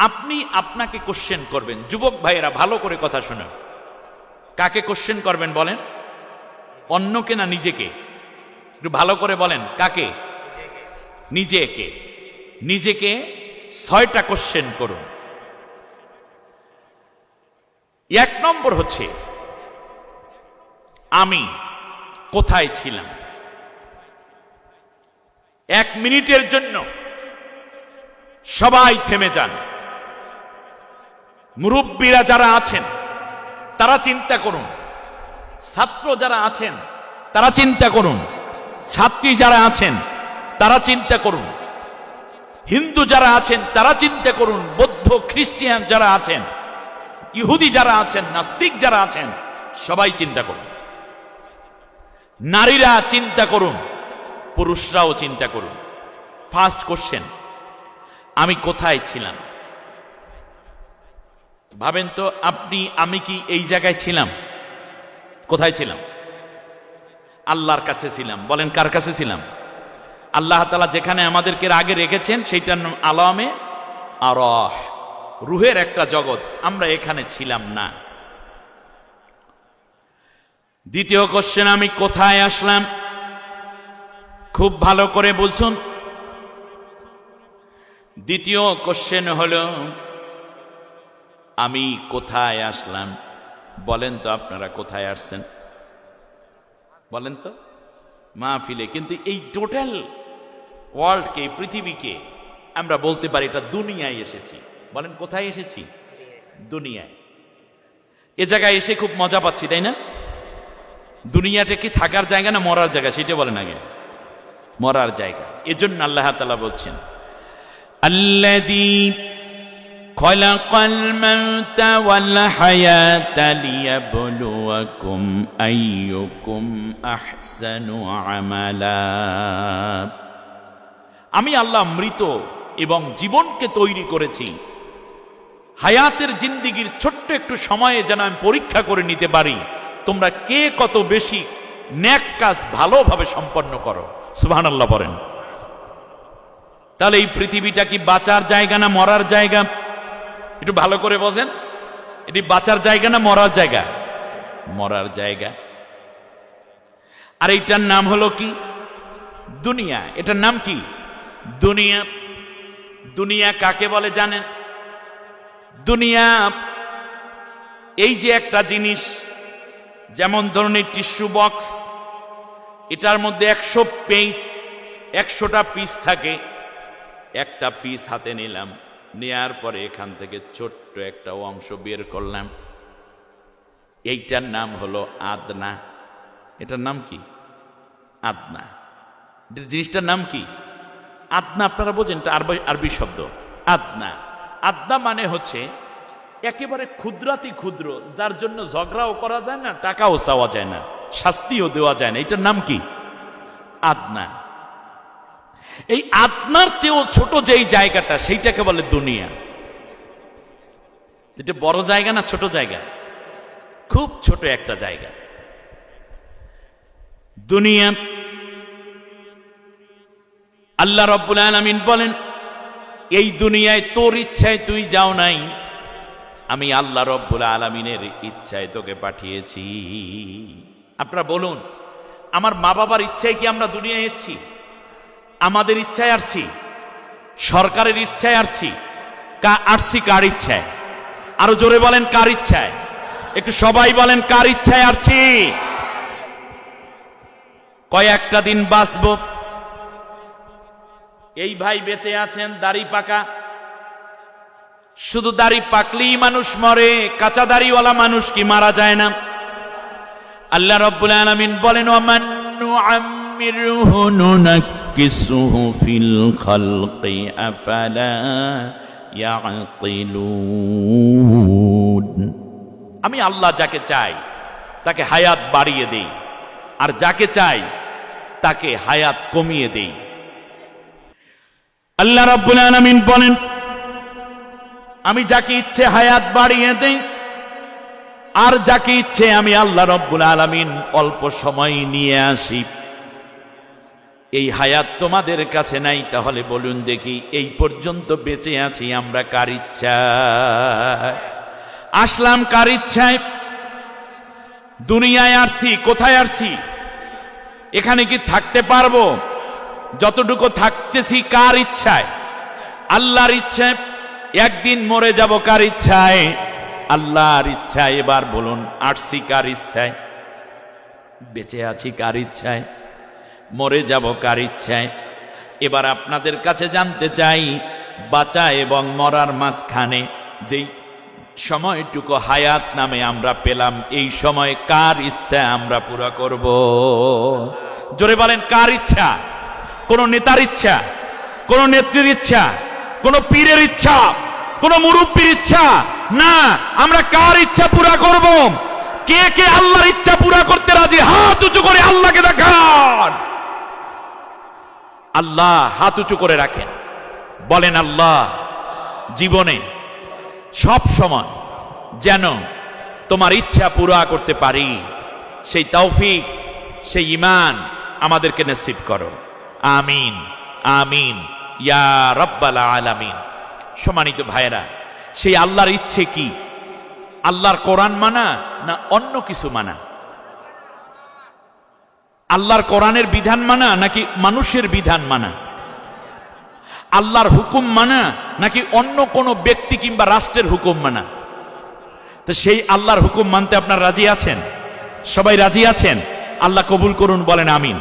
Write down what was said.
আপনি আপনাকে কোশ্চেন করবেন। যুবক ভাইয়েরা, ভালো করে কথা শোনেন কাকে কোশ্চেন করবেন বলেন? অন্যকে না নিজেকে? একটু ভালো করে বলেন, কাকে? নিজেকে। নিজেকে ছয়টা কোশ্চেন করুন। এক নম্বর হচ্ছে, আমি কোথায় ছিলাম? এক মিনিটের জন্য সবাই থেমে যান। মুরব্বীরা যারা আছেন, তারা চিন্তা করুন। ছাত্র যারা আছেন, তারা চিন্তা করুন। ছাত্রী যারা আছেন, তারা চিন্তা করুন। হিন্দু যারা আছেন, তারা চিন্তা করুন। বৌদ্ধ খ্রিস্টিয়ান যারা আছেন, ইহুদি যারা আছেন, নাস্তিক যারা আছেন, সবাই চিন্তা করুন। নারীরা চিন্তা করুন, পুরুষরাও চিন্তা করুন। ফার্স্ট কোশ্চেন আমি কোথায় ছিলাম? ভাবেন তো, আপনি, আমি কি এই জায়গায় ছিলাম? কোথায় ছিলাম? আল্লাহর কাছে ছিলাম। বলেন, কার কাছে ছিলাম? আল্লাহ তালা যেখানে আমাদেরকে আগে রেখেছেন, সেইটার নাম আলমে আর রুহের একটা জগৎ, আমরা এখানে ছিলাম না। দ্বিতীয় কোশ্চেন আমি কোথায় আসলাম? খুব ভালো করে বুঝুন। দ্বিতীয় কোশ্চেন হলো আমি কোথায় আসলাম? বলেন তো আপনারা কোথায় আসছেন? বলেন তো? মাহফিলে, কিন্তু এই টোটাল ওয়ার্ল্ডকে পৃথিবীকে আমরা বলতে পারি এটা দুনিয়ায় এসেছি। বলেন, কোথায় এসেছি? দুনিয়ায়। এ জায়গায় এসে খুব মজা পাচ্ছি, তাই না? দুনিয়াটা কি থাকার জায়গা না মরার জায়গা, সেটা বলেন আগে। মরার জায়গা। এজন্য আল্লাহ তালা বলছেন আল্লাহ خلق الموت والحياة ليبلوكم أيكم أحسن عملا আমি আল্লাহ মৃত এবং জীবনকে তৈরি করেছি হায়াতের জিন্দিগির ছোট্ট একটু সময়ে যেন আমি পরীক্ষা করে নিতে পারি তোমরা কে কত বেশি ন্যাক কাজ ভালোভাবে সম্পন্ন করো সুবহান আল্লাহ বলেন তাহলে এই পৃথিবীটা কি বাঁচার জায়গা না মরার জায়গা একটু ভালো করে বোঝেন। এটি বাঁচার জায়গা না মরার জায়গা? মরার জায়গা। আর এইটার নাম হলো কি? দুনিয়া। এটার নাম কি? দুনিয়া। দুনিয়া কাকে বলে জানেন? দুনিয়া এই যে একটা জিনিস, যেমন ধরনের টিস্যু বক্স এটার মধ্যে একশো পিস একশোটা পিস থাকে। একটা পিস হাতে নিলাম। নেয়ার পরে এখান থেকে ছোট্ট একটা অংশ বের করলাম। এইটার নাম হলো আদনা। এটার নাম কি? আদনা। জিনিসটার নাম কি? আদনা, আপনারা বোঝেন এটা আরবি আরবি শব্দ। আদনা। আদনা মানে হচ্ছে একেবারে ক্ষুদ্রাতি ক্ষুদ্র, যার জন্য ঝগড়াও করা যায় না, টাকাও চাওয়া যায় না, শাস্তিও দেওয়া যায় না। এটার নাম কি? আদনা। এই আত্মার চেয়েও ছোট যেই জায়গাটা, সেইটাকে বলে দুনিয়া। এটা বড় জায়গা না ছোট জায়গা? খুব ছোট একটা জায়গা। দুনিয়া। আল্লাহ রব্বুল আলমিন বলেন, এই দুনিয়ায় তোর ইচ্ছায় তুই যাও নাই, আমি আল্লাহ রব্বুল আলমিনের ইচ্ছায় তোকে পাঠিয়েছি। আপনারা বলুন, আমার মা বাবার ইচ্ছায় কি আমরা দুনিয়ায় এসেছি? আমাদের ইচ্ছায় আসছি, সরকারের ইচ্ছায় আসছি, কা আসছি কার ইচ্ছায়? আরও জোরে বলেন কার ইচ্ছায়? একটু সবাই বলেন কার ইচ্ছায় আসছি? কয়েকটা দিন বাঁচব। এই ভাই বেঁচে আছেন, দাড়ি পাকা। শুধু দাড়ি পাকলেই মানুষ মরে, কাঁচা দাড়িওয়ালা মানুষ কি মারা যায় না? আল্লাহ রব্বুল আলমিন বলেন অমান্নু আমিরুহু নুনাক্কিসুহু ফিল খালকি আফালা ইয়াকিলুন আমি আল্লাহ যাকে চাই, তাকে হায়াত বাড়িয়ে দেই, আর যাকে চাই, তাকে হায়াত কমিয়ে দেই। আল্লাহ রাব্বুল আলামিন বলেন, আমি যাকে ইচ্ছে হায়াত বাড়িয়ে দেই, আর যাকে ইচ্ছে আমি আল্লাহ রব্বুল আলামিন অল্প সময় নিয়ে আসি। এই হায়াত তোমাদের কাছে নাই, তাহলে বলুন দেখি, এই পর্যন্ত বেঁচে আছি আমরা কার ইচ্ছায়? আসলাম কার ইচ্ছায়? দুনিয়ায় আসছি, কোথায় আসছি? এখানে কি থাকতে পারব? যতটুকু থাকতেছি কার ইচ্ছায়? আল্লাহর ইচ্ছায়, একদিন মরে যাব কার ইচ্ছায়? আল্লাহর ইচ্ছায়, এবার বলুন, আসছি কার ইচ্ছায়? বেঁচে আছি কার ইচ্ছায়? মরে যাব কার ইচ্ছায়? এবার আপনাদের কাছে জানতে চাই, বাঁচা এবং মরার মাঝখানে যেই সময়টুকু হায়াত নামে আমরা পেলাম, এই সময় কার ইচ্ছা আমরা পুরো করব? জোরে বলেন, কার ইচ্ছা? কোন নেতার ইচ্ছা? কোন নেত্রীর ইচ্ছা? কোন পীরের ইচ্ছা? কোন মুরব্বীর ইচ্ছা? না, আমরা কার ইচ্ছা পুরা করব? কে কে আল্লাহর ইচ্ছা পুরা করতে রাজি? হাত উঁচু করে আল্লাহকে দেখান। আল্লাহ হাত উঁচু করে রাখেন। বলেন, আল্লাহ, জীবনে সব সময় যেন তোমার ইচ্ছা পুরা করতে পারি, সেই তৌফিক, সেই ইমান আমাদেরকে নসিব করো। আমিন আমিন, ইয়া রব্বাল আলামিন। সম্মানিত ভাইয়েরা, সেই আল্লাহর ইচ্ছে কি? আল্লাহর কোরআন মানা না অন্য কিছু মানা? আল্লাহর কোরআনের বিধান মানা নাকি মানুষের বিধান মানা? আল্লাহর হুকুম মানা নাকি অন্য কোনো ব্যক্তি কিংবা রাষ্ট্রের হুকুম মানা? তো সেই আল্লাহর হুকুম মানতে আপনার রাজি আছেন? সবাই রাজি আছেন? আল্লাহ কবুল করুন, বলেন আমিন।